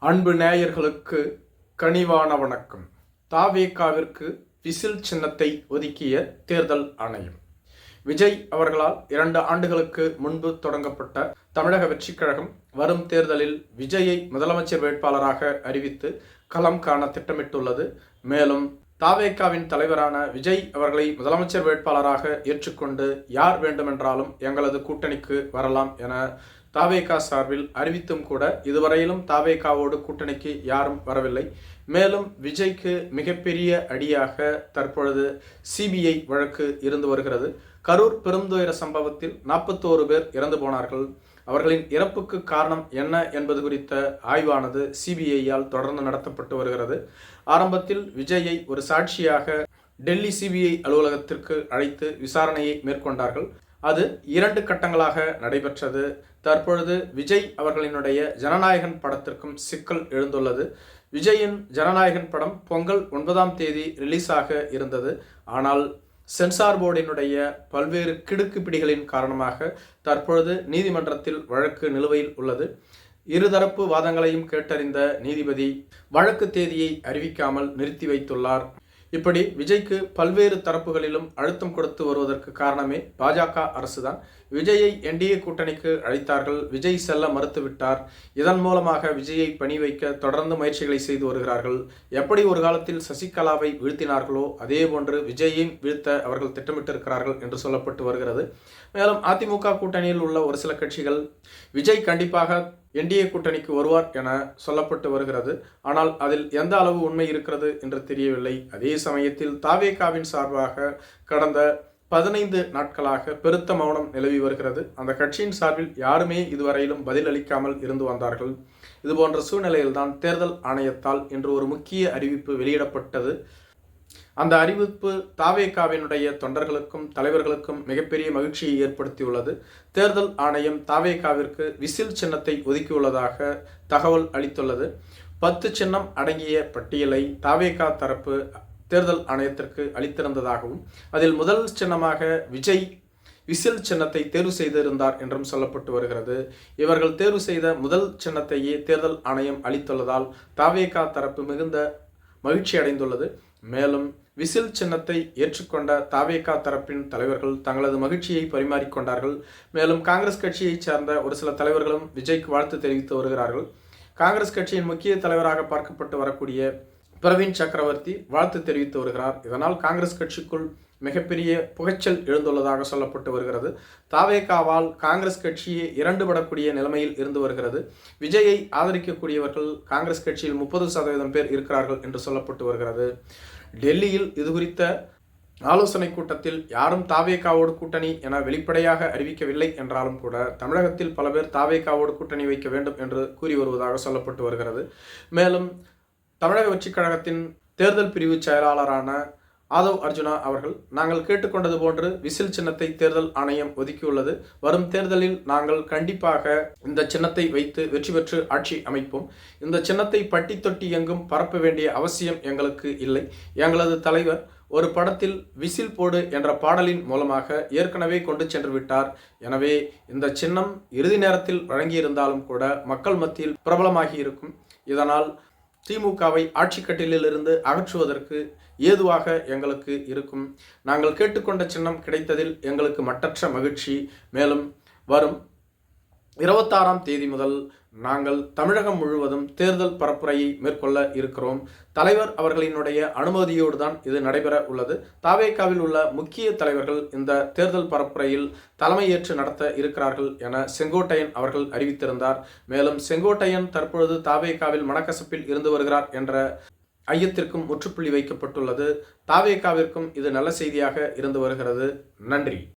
அன்பு நேயர்களுக்கு கனிவான வணக்கம். தாவேகாவிற்கு விசில் சின்னத்தை ஒதுக்கிய தேர்தல் ஆணையம். விஜய் அவர்களால் இரண்டு ஆண்டுகளுக்கு முன்பு தொடங்கப்பட்ட தமிழக வெற்றிக் கழகம் வரும் தேர்தலில் விஜயை முதலமைச்சர் வேட்பாளராக அறிவித்து களம் காண திட்டமிட்டுள்ளது. மேலும் தாவேகாவின் தலைவரான விஜய் அவர்களை முதலமைச்சர் வேட்பாளராக ஏற்றுக்கொண்டு யார் வேண்டுமென்றாலும் எங்களது கூட்டணிக்கு வரலாம் என தாவேகா சார்பில் அறிவித்தும் கூட இதுவரையிலும் தாவேகாவோடு கூட்டணிக்கு யாரும் வரவில்லை. மேலும் விஜய்க்கு மிகப்பெரிய அடியாக தற்பொழுது சிபிஐ வழக்கு இருந்து வருகிறது. கரூர் பெருந்துயர சம்பவத்தில் நாற்பத்தோரு பேர் இறந்து போனார்கள். அவர்களின் இறப்புக்கு காரணம் என்ன என்பது குறித்த ஆய்வானது சிபிஐயால் தொடர்ந்து நடத்தப்பட்டு வருகிறது. ஆரம்பத்தில் விஜயை ஒரு சாட்சியாக டெல்லி சிபிஐ அலுவலகத்திற்கு அழைத்து விசாரணையை மேற்கொண்டார்கள். அது இரண்டு கட்டங்களாக நடைபெற்றது. தற்பொழுது விஜய் அவர்களினுடைய ஜனநாயகன் படத்திற்கும் சிக்கல் எழுந்துள்ளது. விஜயின் ஜனநாயகன் படம் பொங்கல் ஒன்பதாம் தேதி ரிலீஸ் ஆக இருந்தது. ஆனால் சென்சார் போர்டினுடைய பல்வேறு கிடுக்கு பிடிகளின் காரணமாக தற்பொழுது நீதிமன்றத்தில் வழக்கு நிலுவையில் உள்ளது. இருதரப்பு வாதங்களையும் கேட்டறிந்த நீதிபதி வழக்கு தேதியை அறிவிக்காமல் நிறுத்தி வைத்துள்ளார். இப்படி விஜய்க்கு பல்வேறு தரப்புகளிலும் அழுத்தம் கொடுத்து வருவதற்கு காரணமே பாஜக அரசுதான். விஜயை என்டிஏ கூட்டணிக்கு அழைத்தார்கள். விஜய் செல்ல மறுத்துவிட்டார். இதன் மூலமாக விஜயை பணி வைக்க தொடர்ந்து முயற்சிகளை செய்து வருகிறார்கள். எப்படி ஒரு காலத்தில் சசிகலாவை வீழ்த்தினார்களோ அதே போன்று விஜயையும் வீழ்த்த அவர்கள் திட்டமிட்டிருக்கிறார்கள் என்று சொல்லப்பட்டு வருகிறது. மேலும் அதிமுக கூட்டணியில் உள்ள ஒரு சில கட்சிகள் விஜய் கண்டிப்பாக என்டிஏ கூட்டணிக்கு வருவார் என சொல்லப்பட்டு வருகிறது. ஆனால் அதில் எந்த அளவு உண்மை இருக்கிறது என்று தெரியவில்லை. அதே சமயத்தில் தாவேகாவின் சார்பாக கடந்த பதினைந்து நாட்களாக பெருத்த மௌனம் நிலவி வருகிறது. அந்த கட்சியின் சார்பில் யாருமே இதுவரையிலும் பதிலளிக்காமல் இருந்து வந்தார்கள். இதுபோன்ற சூழ்நிலையில்தான் தேர்தல் ஆணையத்தால் இன்று ஒரு முக்கிய அறிவிப்பு வெளியிடப்பட்டது. அந்த அறிவிப்பு தாவேகாவினுடைய தொண்டர்களுக்கும் தலைவர்களுக்கும் மிகப்பெரிய மகிழ்ச்சியை ஏற்படுத்தியுள்ளது. தேர்தல் ஆணையம் தாவேகாவிற்கு விசில் சின்னத்தை ஒதுக்கியுள்ளதாக தகவல் அளித்துள்ளது. பத்து சின்னம் அடங்கிய பட்டியலை தாவேகா தரப்பு தேர்தல் ஆணையத்திற்கு அளித்திருந்ததாகவும் அதில் முதல் சின்னமாக விஜய் விசில் சின்னத்தை தேர்வு செய்திருந்தார் என்றும் சொல்லப்பட்டு வருகிறது. இவர்கள் தேர்வு செய்த முதல் சின்னத்தையே தேர்தல் ஆணையம் அளித்துள்ளதால் தாவேகா தரப்பு மிகுந்த மகிழ்ச்சி அடைந்துள்ளது மேலும் விசில் சின்னத்தை ஏற்றுக்கொண்ட தாவேகா தரப்பின் தலைவர்கள் தங்களது மகிழ்ச்சியை பரிமாறிக்கொண்டார்கள் மேலும் காங்கிரஸ் கட்சியைச் சேர்ந்த ஒரு சில தலைவர்களும் விஜய்க்கு வாழ்த்து தெரிவித்து வருகிறார்கள். காங்கிரஸ் கட்சியின் முக்கிய தலைவராக பார்க்கப்பட்டு வரக்கூடிய பிரவீன் சக்கரவர்த்தி வாழ்த்து தெரிவித்து வருகிறார். இதனால் காங்கிரஸ் கட்சிக்குள் மிகப்பெரிய புகைச்சல் எழுந்துள்ளதாக சொல்லப்பட்டு வருகிறது. தாவேகாவால் காங்கிரஸ் கட்சியே இரண்டுபடக்கூடிய நிலைமையில் இருந்து வருகிறது. விஜயை ஆதரிக்கக்கூடியவர்கள் காங்கிரஸ் கட்சியில் முப்பது சதவீதம் பேர் இருக்கிறார்கள் என்று சொல்லப்பட்டு வருகிறது. டெல்லியில் இது குறித்த ஆலோசனை கூட்டத்தில் யாரும் தாவேகாவோடு கூட்டணி என வெளிப்படையாக அறிவிக்கவில்லை என்றாலும் கூட தமிழகத்தில் பல பேர் தாவேகாவோடு கூட்டணி வைக்க வேண்டும் என்று கூறி வருவதாக சொல்லப்பட்டு வருகிறது. மேலும் தமிழக வெற்றிக் கழகத்தின் தேர்தல் பிரிவு செயலாளரான ஆதவ் அர்ஜுனா அவர்கள் நாங்கள் கேட்டுக்கொண்டது போன்று விசில் சின்னத்தை தேர்தல் ஆணையம் ஒதுக்கியுள்ளது. வரும் தேர்தலில் நாங்கள் கண்டிப்பாக இந்த சின்னத்தை வைத்து வெற்றி பெற்று ஆட்சி அமைப்போம். இந்த சின்னத்தை பட்டி தொட்டி எங்கும் பரப்ப வேண்டிய அவசியம் எங்களுக்கு இல்லை. எங்களது தலைவர் ஒரு படத்தில் விசில் போடு என்ற பாடலின் மூலமாக ஏற்கனவே கொண்டு சென்று விட்டார். எனவே இந்த சின்னம் இறுதி நேரத்தில் வழங்கியிருந்தாலும் கூட மக்கள் மத்தியில் பிரபலமாகி இருக்கும். இதனால் திமுகவை ஆட்சி கட்டிலிருந்து அகற்றுவதற்கு ஏதுவாக எங்களுக்கு இருக்கும். நாங்கள் கேட்டுக்கொண்ட சின்னம் கிடைத்ததில் எங்களுக்கு மட்டற்ற மகிழ்ச்சி. மேலும் வரும் இருபத்தாறாம் தேதி முதல் நாங்கள் தமிழகம் முழுவதும் தேர்தல் பரப்புரையை மேற்கொள்ள இருக்கிறோம். தலைவர் அவர்களினுடைய அனுமதியோடு தான் இது நடைபெற உள்ளது. தாவேக்காவில் உள்ள முக்கிய தலைவர்கள் இந்த தேர்தல் பரப்புரையில் தலைமையேற்று நடத்த இருக்கிறார்கள் என செங்கோட்டையன் அவர்கள் அறிவித்திருந்தார். மேலும் செங்கோட்டையன் தற்பொழுது தாவேக்காவில் மனக்கசப்பில் இருந்து வருகிறார் என்ற ஐயத்திற்கும் முற்றுப்புள்ளி வைக்கப்பட்டுள்ளது. தாவேக்காவிற்கும் இது நல்ல செய்தியாக இருந்து வருகிறது. நன்றி.